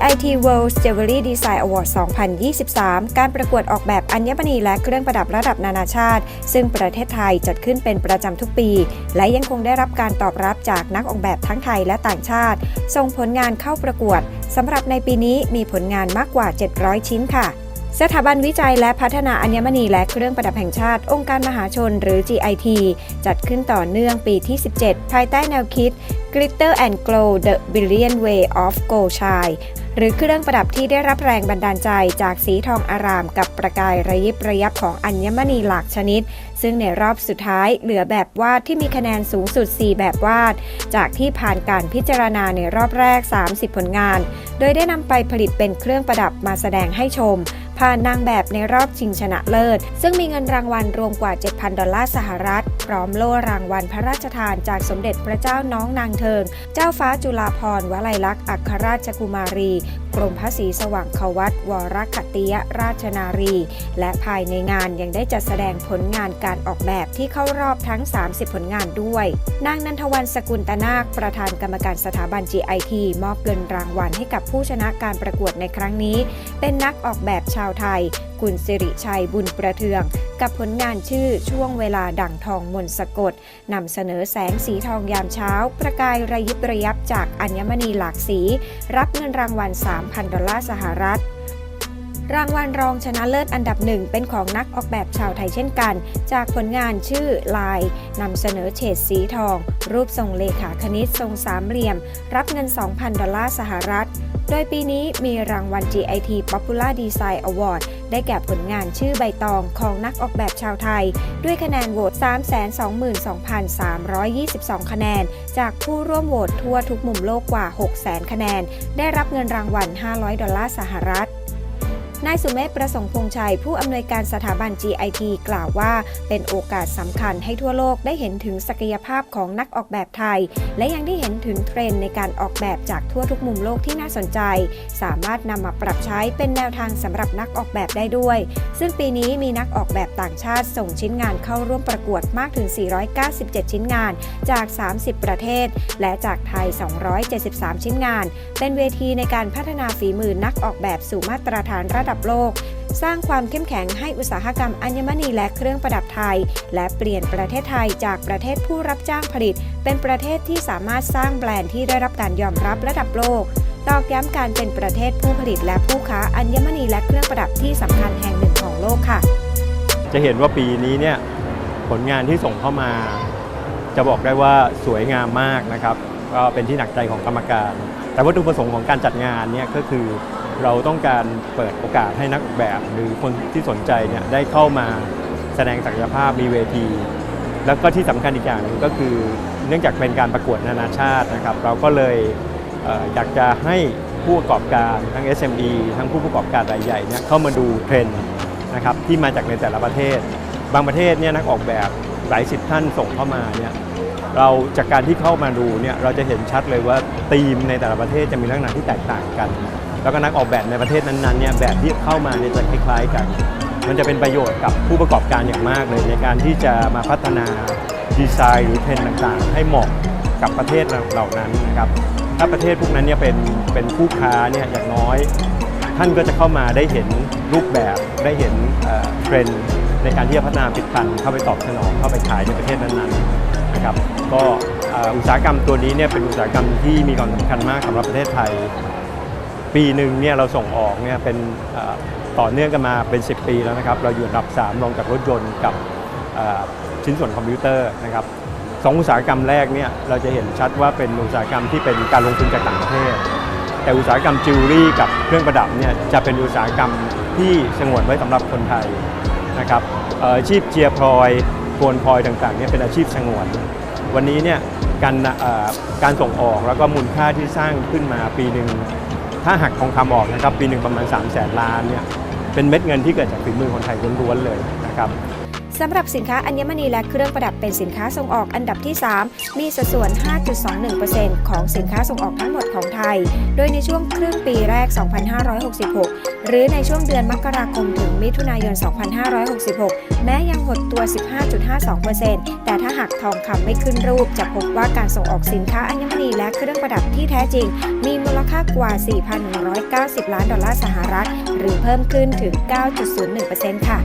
GIT World Jewelry Design Award 2023 การประกวดออกแบบอัญมณีและเครื่องประดับระดับนานาชาติ ซึ่งประเทศไทยจัดขึ้นเป็นประจำทุกปี และยังคงได้รับการตอบรับจากนักออกแบบทั้งไทยและต่างชาติ ส่งผลงานเข้าประกวดสำหรับในปีนี้มีผลงานมากกว่า 700 ชิ้นค่ะ สถาบันวิจัยและพัฒนาอัญมณีและเครื่องประดับแห่งชาติ องค์การมหาชนหรือ GIT จัดขึ้นต่อเนื่องปีที่ 17 ภายใต้แนวคิด Glitter and Glow the Brilliant Way of Gold Shine หรือเครื่องประดับที่ได้รับแรงบันดาลใจจากสีทองอารามกับประกายระยิบระยับของอัญมณีหลากชนิด ซึ่งในรอบสุดท้ายเหลือแบบวาดที่มีคะแนนสูงสุด 4 แบบวาด จากที่ผ่านการพิจารณาในรอบแรก 30 ผลงาน โดยได้นำไปผลิตเป็นเครื่องประดับมาแสดงให้ชม ผ่านนางแบบในรอบชิงชนะเลิศ ซึ่งมีเงินรางวัลรวมกว่า 7,000 ดอลลาร์สหรัฐพร้อมโล่รางวัลพระราชทานจากสมเด็จพระเจ้าน้องนางเทิง เจ้าฟ้าจุฬาภรณ์วลัยลักษณ์อัครราชกุมารี กรมพระศรีสว่างควัตวรคัตติยราชนารี และภายในงานยังได้จัดแสดงผลงานการออกแบบที่เข้ารอบทั้ง 30 ผลงานด้วย นางนันทวันสกุลตนาค ประธานกรรมการสถาบัน GIT มอบเงินรางวัลให้กับผู้ชนะการประกวดในครั้งนี้ เป็นนักออกแบบชาวไทย คุณสิริชัยบุญประเทือง กับผลงานชื่อช่วงเวลาดั่งทองมนสะกดนำเสนอแสงสีทองยามเช้า ประกายระยิบระยับจากอัญมณีหลากสี รับเงินรางวัล 3,000 ดอลลาร์สหรัฐ รางวัลรองชนะเลิศอันดับหนึ่งเป็นของนักออกแบบชาวไทยเช่นกัน จากผลงานชื่อลายนำเสนอเฉดสีทอง รูปทรงเลขาคณิตทรงสามเหลี่ยม รับเงิน 2,000 ดอลลาร์สหรัฐ โดยปีนี้มีรางวัล GIT Popular Design Award ได้แก่ผลงานชื่อใบตองของนักออกแบบชาวไทย ด้วยคะแนนโหวต 322,322 คะแนน จากผู้ร่วมโหวตทั่วทุกมุมโลกกว่า 600,000 คะแนน ได้รับเงินรางวัล 500 ดอลลาร์สหรัฐ นายสุเมธประสงค์พงษ์ชัย ผู้อำนวยการสถาบัน GIT กล่าวว่า เป็นโอกาสสำคัญให้ทั่วโลกได้เห็นถึงศักยภาพของนักออกแบบไทย และยังได้เห็นถึงเทรนด์ในการออกแบบจากทั่วทุกมุมโลกที่น่าสนใจ สามารถนำมาปรับใช้เป็นแนวทางสำหรับนักออกแบบได้ด้วย ซึ่งปีนี้มีนักออกแบบต่างชาติส่งชิ้นงานเข้าร่วมประกวดมากถึง 497 ชิ้นงานจาก 30 ประเทศ และจากไทย 273 ชิ้นงาน เป็นเวทีในการพัฒนาฝีมือนักออกแบบสู่มาตรฐานระดับโลก สร้างความเข้มแข็งให้อุตสาหกรรมอัญมณีและเครื่องประดับไทย และเปลี่ยนประเทศไทยจากประเทศผู้รับจ้างผลิต เป็นประเทศที่สามารถสร้างแบรนด์ที่ได้รับการยอมรับระดับโลกตอกย้ำการเป็นประเทศผู้ผลิตและผู้ค้าอัญมณีและเครื่องประดับที่สำคัญแห่งหนึ่งของโลกค่ะ จะเห็นว่าปีนี้เนี่ยผลงานที่ส่งเข้ามา จะบอกได้ว่าสวยงามมากนะครับ ก็เป็นที่หนักใจของกรรมการ แต่วัตถุประสงค์ของการจัดงานเนี่ยก็คือ เราต้องการเปิดโอกาสให้นักออกแบบ หรือคนที่สนใจเนี่ยได้เข้ามาแสดงศักยภาพมีเวที แล้วก็ที่สำคัญอีกอย่างหนึ่งก็คือ เนื่องจากเป็นการประกวดนานาชาตินะครับ เราก็เลยเอออยากจะให้ผู้ประกอบการทั้ง SME ทั้งผู้ประกอบการรายใหญ่เนี่ยเข้ามาดูเทรนด์นะครับที่มาจากในแต่ละประเทศ บางประเทศเนี่ยนักออกแบบหลายสิบท่านส่งเข้ามาเนี่ยเราจากการที่เข้ามาดูเนี่ยเราจะเห็นชัดเลยว่าธีมในแต่ละประเทศจะมีลักษณะที่แตกต่างกัน แล้วก็นักออกแบบในประเทศนั้นๆเนี่ยแบบที่เข้ามาเนี่ยจะคล้ายๆกัน มันจะเป็นประโยชน์กับผู้ประกอบการอย่างมากเลย ในการที่จะมาพัฒนาดีไซน์หรือเทรนด์ต่างๆ ให้เหมาะกับประเทศเหล่านั้นนะครับ ถ้าประเทศพวกนั้นเนี่ยเป็นเป็นผู้ค้าเนี่ยอย่างน้อย ท่านก็จะเข้ามาได้เห็นรูปแบบได้เห็นเทรนด์ในการที่จะพัฒนาผลิตภัณฑ์เข้าไปตอบสนองเข้าไปขายในประเทศนั้นๆนะครับ ก็อุตสาหกรรมตัวนี้เนี่ยเป็นอุตสาหกรรมที่มีความสำคัญมากสำหรับประเทศไทย ปีหนึ่งเนี่ยเราส่งออกเนี่ยเป็นต่อเนื่องกันมาเป็น 10 ปีแล้วนะครับ เราอยู่อันดับ 3 รองจากรถยนต์กับชิ้นส่วนคอมพิวเตอร์นะครับสองอุตสาหกรรมแรกเนี่ยเราจะเห็นชัดว่าเป็นอุตสาหกรรมที่เป็นการลงทุนจากต่างประเทศ แต่อุตสาหกรรมจิวเวลรี่กับเครื่องประดับเนี่ยจะเป็นอุตสาหกรรมที่สงวนไว้สำหรับคนไทยนะครับอาชีพเจียร์พลอยโกนพลอยต่างๆเนี่ยเป็นอาชีพสงวน วันนี้เนี่ยการการส่งออกแล้วก็มูลค่าที่สร้างขึ้นมาปีหนึ่ง ถ้าหักทองคำออกนะครับปีหนึ่งประมาณ3 0 0แสนล้านเนี่ยเป็นเม็ดเงินที่เกิดจากฝีมือคนไทยล้วนๆเลยนะครับ สำหรับสินค้าอัญมณีและเครื่องประดับเป็นสินค้าส่งออกอันดับที่ 3 มีสัดส่วน 5.21%ของสินค้าส่งออกทั้งหมดของไทย โดยในช่วงครึ่งปีแรก 2566 หรือในช่วงเดือนมกราคมถึงมิถุนายน 2566 แม้ยังหดตัว 15.52%แต่ถ้าหากทองคำไม่ขึ้นรูป จะพบว่าการส่งออกสินค้าอัญมณีและเครื่องประดับที่แท้จริง มีมูลค่ากว่า 4,190 ล้านดอลลาร์สหรัฐ หรือเพิ่มขึ้นถึง 9.01%ค่ะ